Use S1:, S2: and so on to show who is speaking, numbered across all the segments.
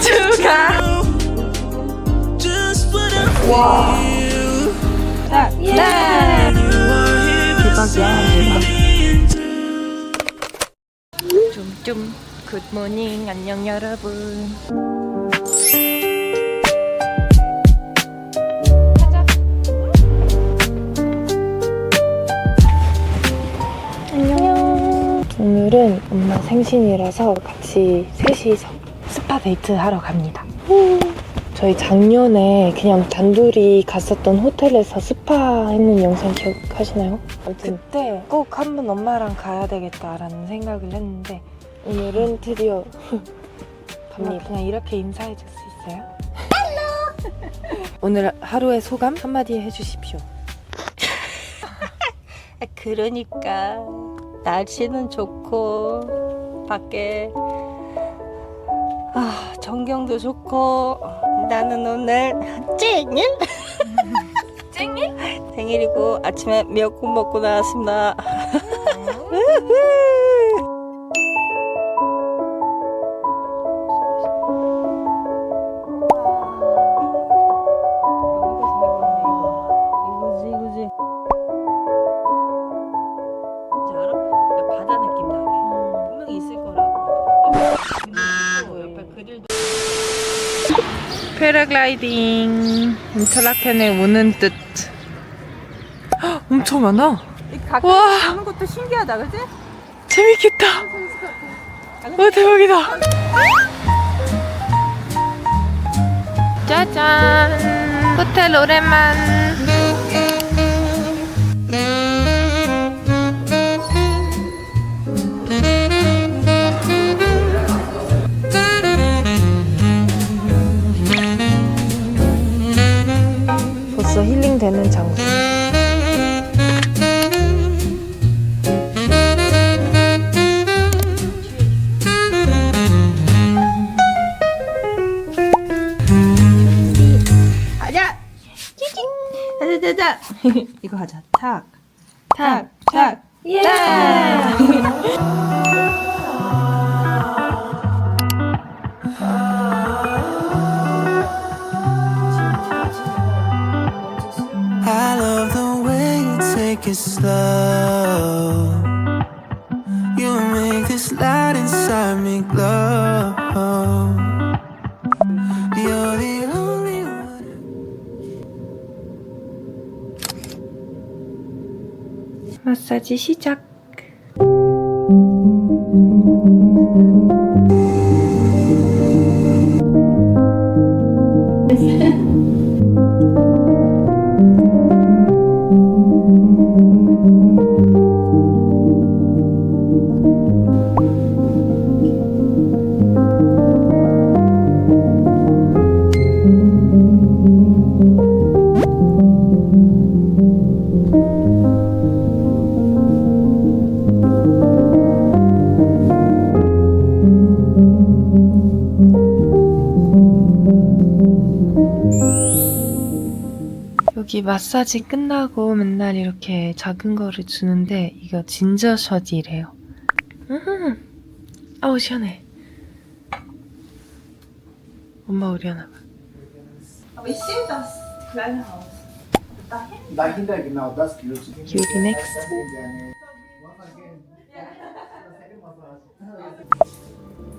S1: 생일 축하.
S2: Feel.
S1: 자, 네. 대박이야, 대박. 쫌쫌. 굿모닝. 안녕, 여러분. 안녕. 오늘은 엄마 생신이라서 같이 셋이서 스파 데이트 하러 갑니다. 저희 작년에 그냥 단둘이 갔었던 호텔에서 스파 했는 영상 기억하시나요? 그때 꼭 한번 엄마랑 가야 되겠다라는 생각을 했는데 오늘은 드디어 갑니다. 그냥 이렇게 인사해 줄 수 있어요? 오늘 하루의 소감 한마디 해주십시오.
S3: 그러니까 날씨는 좋고 밖에 아 전경도 좋고. 나는 오늘 쨍일? 쨍일? 생일이고 아침에 미역국 먹고 나왔습니다.
S1: 패러글라이딩 인터라켄에 오는 듯 헉, 엄청 많아. 와.
S3: 보는 것도 신기하다, 그지?
S1: 재밌겠다. 와 대박이다. 짜잔. 호텔 오랜만
S3: 이거 하자. 탁. 탁. 탁. 예.
S1: 마사지 시작. 여기 마사지 끝나고 맨날 이렇게 작은 거를 주는데 이거 진저샷이래요. 음, 아우 시원해. 엄마 우리 하나 봐.
S4: Dahinter genau, das Glück.
S1: 유리 넥스트.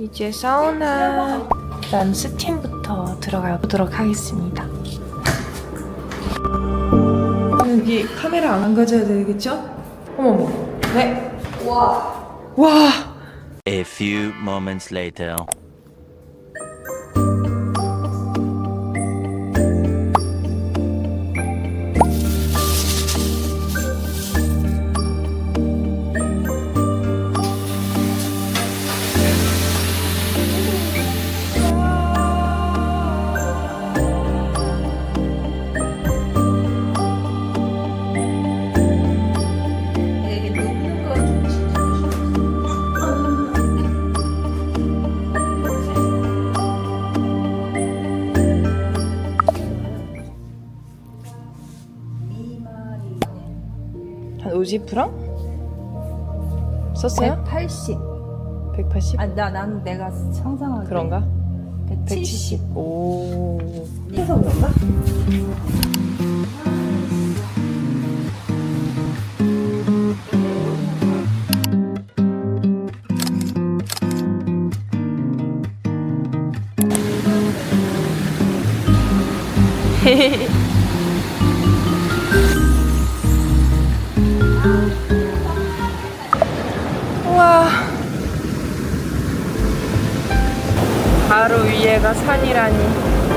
S1: 이제 사우나 일단 스팀부터 들어가 보도록 하겠습니다. 여기 카메라 안 가져야 되겠죠? 어머머. 네. 와. 와.
S5: A few moments later.
S1: 한 50프랑? 썼어요?
S3: 180.
S1: 180?
S3: 아, 나, 나는 내가 상상하기.
S1: 그런가? 170. 오.
S3: 해서 그런가?
S1: 와. 바로 위에가 산이라니.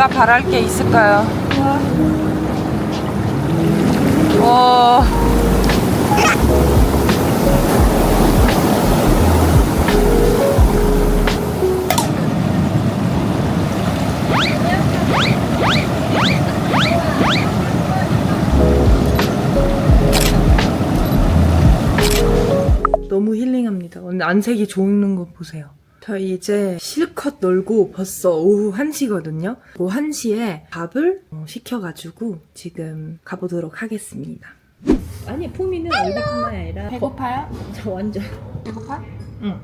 S1: 뭐가 바랄 게 있을까요? 와. 너무 힐링합니다. 오늘 안색이 좋은 거 보세요. 저희 이제 실컷 놀고 벌써 오후 1시거든요. 오후 1시에 밥을 어, 시켜가지고 지금 가보도록 하겠습니다.
S3: 아니 포미는 얼굴뿐만 아니라
S1: 배고파요?
S3: 저 완전
S1: 배고파? 응.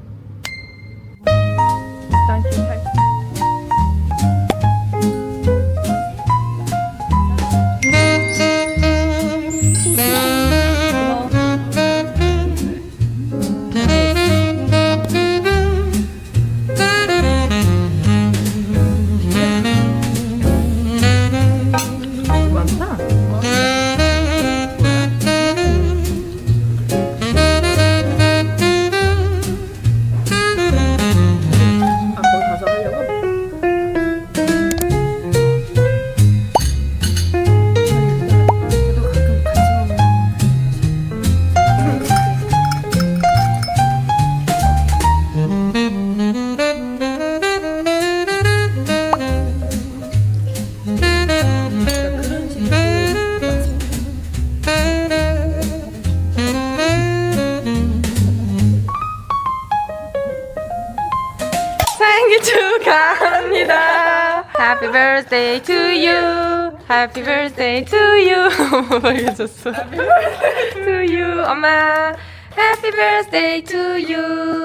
S1: Happy birthday to you. Happy birthday to you. 엄마 해줬어. to you. 엄마. Happy birthday to you.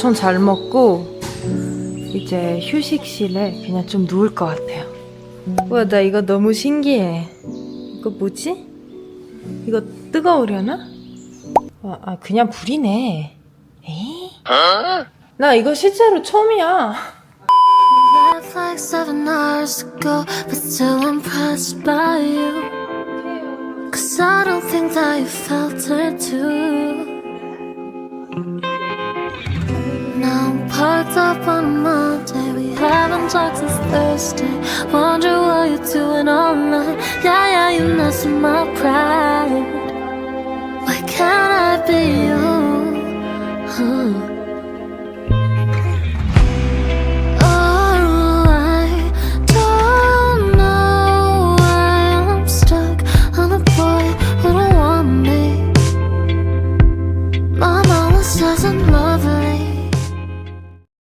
S1: 엄청 잘 먹고 이제 휴식실에 그냥 좀 누울 것 같아요. 와, 나 이거 너무 신기해. 이거 뭐지? 이거 뜨거우려나? 와, 아, 그냥 불이네. 에이? 나 이거 실제로 처음이야.
S6: Cause I don't. Parked up on Monday, we haven't talked since Thursday. Wonder what you're doing all night. Yeah, yeah, you're messing my pride. Why can't I be